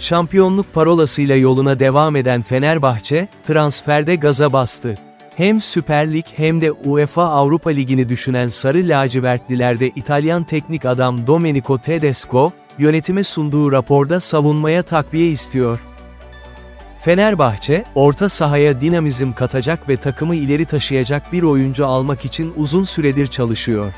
Şampiyonluk parolasıyla yoluna devam eden Fenerbahçe, transferde gaza bastı. Hem Süper Lig hem de UEFA Avrupa Ligi'ni düşünen Sarı Lacivertlilerde İtalyan teknik adam Domenico Tedesco, yönetime sunduğu raporda savunmaya takviye istiyor. Fenerbahçe, orta sahaya dinamizm katacak ve takımı ileri taşıyacak bir oyuncu almak için uzun süredir çalışıyor.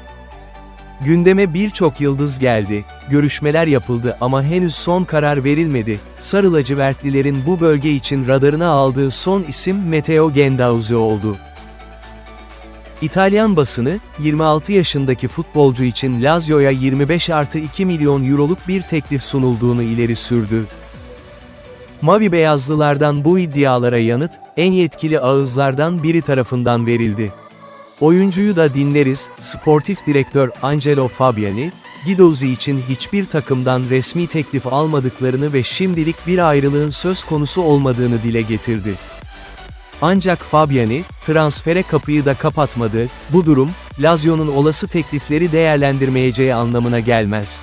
Gündeme birçok yıldız geldi, görüşmeler yapıldı ama henüz son karar verilmedi. Sarı lacivertlilerin bu bölge için radarına aldığı son isim Matteo Gendauzi oldu. İtalyan basını, 26 yaşındaki futbolcu için Lazio'ya 25 artı 2 milyon euroluk bir teklif sunulduğunu ileri sürdü. Mavi beyazlılardan bu iddialara yanıt, en yetkili ağızlardan biri tarafından verildi. Oyuncuyu da dinleriz, sportif direktör Angelo Fabiani, Guidozzi için hiçbir takımdan resmi teklif almadıklarını ve şimdilik bir ayrılığın söz konusu olmadığını dile getirdi. Ancak Fabiani, transfere kapıyı da kapatmadı, bu durum, Lazio'nun olası teklifleri değerlendirmeyeceği anlamına gelmez.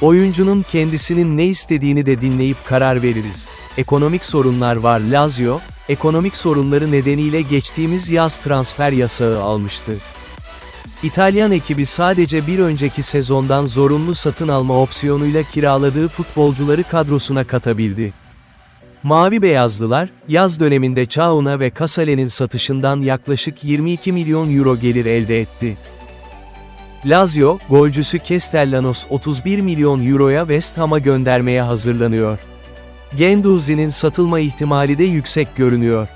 Oyuncunun kendisinin ne istediğini de dinleyip karar veririz. Ekonomik sorunlar var Lazio, ekonomik sorunları nedeniyle geçtiğimiz yaz transfer yasağı almıştı. İtalyan ekibi sadece bir önceki sezondan zorunlu satın alma opsiyonuyla kiraladığı futbolcuları kadrosuna katabildi. Mavi Beyazlılar, yaz döneminde Çauna ve Kasale'nin satışından yaklaşık 22 milyon euro gelir elde etti. Lazio, golcüsü Castellanos 31 milyon euroya West Ham'a göndermeye hazırlanıyor. Gendouzi'nin satılma ihtimali de yüksek görünüyor.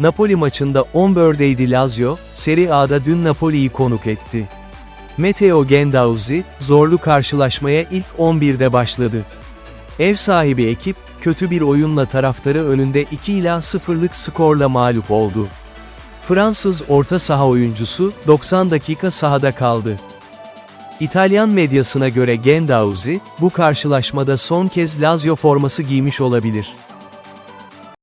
Napoli maçında 11'deydi Lazio, Serie A'da dün Napoli'yi konuk etti. Matteo Gendouzi, zorlu karşılaşmaya ilk 11'de başladı. Ev sahibi ekip, kötü bir oyunla taraftarı önünde 2 ila 0'lık skorla mağlup oldu. Fransız orta saha oyuncusu, 90 dakika sahada kaldı. İtalyan medyasına göre Gendauzi, bu karşılaşmada son kez Lazio forması giymiş olabilir.